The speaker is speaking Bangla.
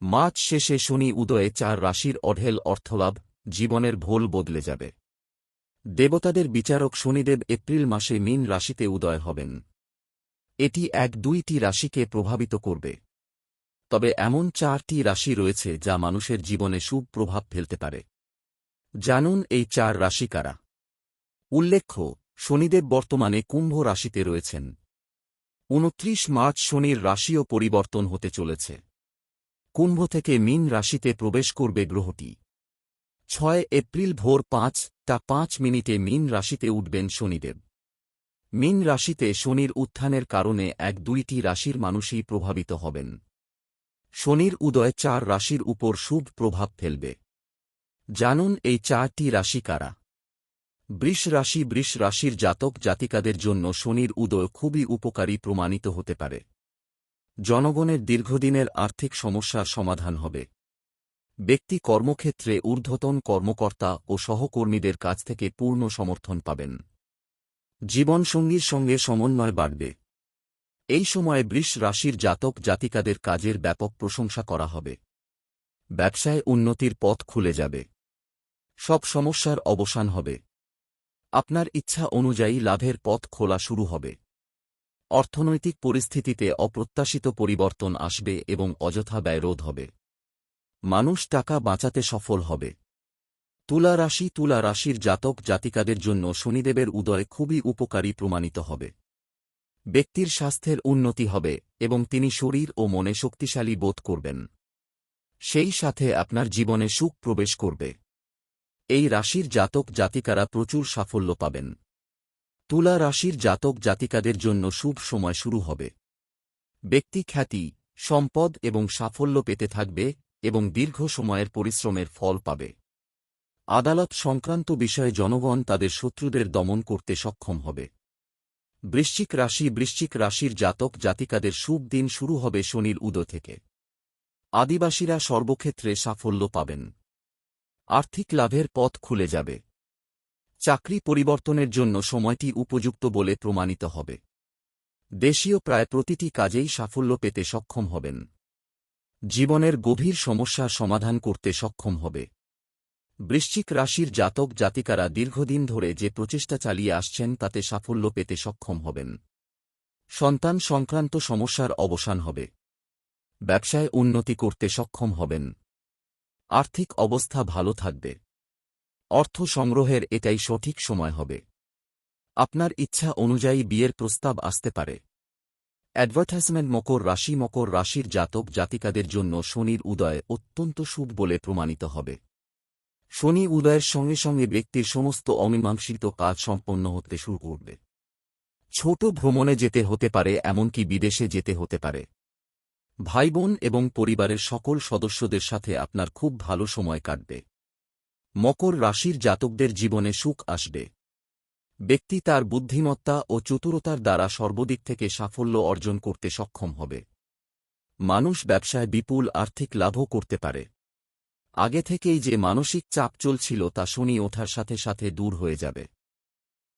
মার্চ শেষে শনি উদয়ে চার রাশির অঢেল অর্থলাভ, জীবনের ভোল বদলে যাবে। দেবতাদের বিচারক শনিদেব এপ্রিল মাসে মীন রাশিতে উদয় হবেন। এটি এক দুইটি রাশিকে প্রভাবিত করবে। তবে এমন চারটি রাশি রয়েছে যা মানুষের জীবনে শুভ প্রভাব ফেলতে পারে। জানুন এই চার রাশি কারা। উল্লেখ্য, শনিদেব বর্তমানে কুম্ভ রাশিতে রয়েছেন। উনত্রিশ মার্চ শনির রাশিও পরিবর্তন হতে চলেছে। কুম্ভ থেকে মীন রাশিতে প্রবেশ করবে গ্রহটি। ছয় এপ্রিল ভোর পাঁচ তা পাঁচ মিনিটে মীন রাশিতে উঠবেন শনিদেব। মীন রাশিতে শনির উত্থানের কারণে এক দুইটি রাশির মানুষই প্রভাবিত হবেন। শনির উদয় চার রাশির উপর শুভ প্রভাব ফেলবে। জানুন এই চারটি রাশি কারা? বৃষ রাশি বৃষ রাশির জাতক জাতিকাদের জন্য শনির উদয় খুবই উপকারী প্রমাণিত হতে পারে। জনগণের দীর্ঘদিনের আর্থিক সমস্যার সমাধান হবে। ব্যক্তি কর্মক্ষেত্রে ঊর্ধ্বতন কর্মকর্তা ও সহকর্মীদের কাছ থেকে পূর্ণ সমর্থন পাবেন। জীবনসঙ্গীর সঙ্গে সমন্বয় বাড়বে। এই সময়ে বৃষ রাশির জাতক জাতিকাদের কাজের ব্যাপক প্রশংসা করা হবে। ব্যবসায় উন্নতির পথ খুলে যাবে। সব সমস্যার অবসান হবে। আপনার ইচ্ছা অনুযায়ী লাভের পথ খোলা শুরু হবে। অর্থনৈতিক পরিস্থিতিতে অপ্রত্যাশিত পরিবর্তন আসবে এবং অযথা ব্যয় রোধ হবে। মানুষ টাকা বাঁচাতে সফল হবে। তুলা রাশি তুলা রাশির জাতক জাতিকাদের জন্য শনিদেবের উদয় খুবই উপকারী প্রমাণিত হবে। ব্যক্তির স্বাস্থ্যের উন্নতি হবে এবং তিনি শরীর ও মনে শক্তিশালী বোধ করবেন। সেই সাথে আপনার জীবনে সুখ প্রবেশ করবে। এই রাশির জাতক জাতিকারা প্রচুর সাফল্য পাবেন। তুলা রাশির জাতক জাতিকাদের জন্য শুভ সময় শুরু হবে। ব্যক্তি খ্যাতি, সম্পদ এবং সাফল্য পেতে থাকবে এবং দীর্ঘ সময়ের পরিশ্রমের ফল পাবে। আদালত সংক্রান্ত বিষয়ে জনগণ তাদের শত্রুদের দমন করতে সক্ষম হবে। বৃশ্চিক রাশি বৃশ্চিক রাশির জাতক জাতিকাদের শুভ দিন শুরু হবে শনির উদো থেকে। আদিবাসীরা সর্বক্ষেত্রে সাফল্য পাবেন। আর্থিক লাভের পথ খুলে যাবে। চাকরি পরিবর্তনের জন্য সময়টি উপযুক্ত বলে প্রমাণিত হবে। দেশীয় প্রায় প্রতিটি কাজেই সাফল্য পেতে সক্ষম হবেন। জীবনের গভীর সমস্যার সমাধান করতে সক্ষম হবে। বৃশ্চিক রাশির জাতক জাতিকারা দীর্ঘদিন ধরে যে প্রচেষ্টা চালিয়ে আসছেন তাতে সাফল্য পেতে সক্ষম হবেন। সন্তান সংক্রান্ত সমস্যার অবসান হবে। ব্যবসায় উন্নতি করতে সক্ষম হবেন। আর্থিক অবস্থা ভালো থাকবে। অর্থ সংগ্রহের এটাই সঠিক সময় হবে। আপনার ইচ্ছা অনুযায়ী বিয়ের প্রস্তাব আসতে পারে। অ্যাডভার্টাইজমেন্ট মকর রাশি মকর রাশির জাতক জাতিকাদের জন্য শনির উদয় অত্যন্ত শুভ বলে প্রমাণিত হবে। শনি উদয়ের সঙ্গে সঙ্গে ব্যক্তির সমস্ত অমীমাংসিত কাজ সম্পন্ন হতে শুরু করবে। ছোট ভ্রমণে যেতে হতে পারে, এমনকি বিদেশে যেতে হতে পারে। ভাইবোন এবং পরিবারের সকল সদস্যদের সাথে আপনার খুব ভালো সময় কাটবে। মকর রাশির জাতকদের জীবনে সুখ আসবে। ব্যক্তি তার বুদ্ধিমত্তা ও চতুরতার দ্বারা সর্বদিক থেকে সাফল্য অর্জন করতে সক্ষম হবে। মানুষ ব্যবসায় বিপুল আর্থিক লাভও করতে পারে। আগে থেকেই যে মানসিক চাপ চলছিল তা শনি ওঠার সাথে সাথে দূর হয়ে যাবে।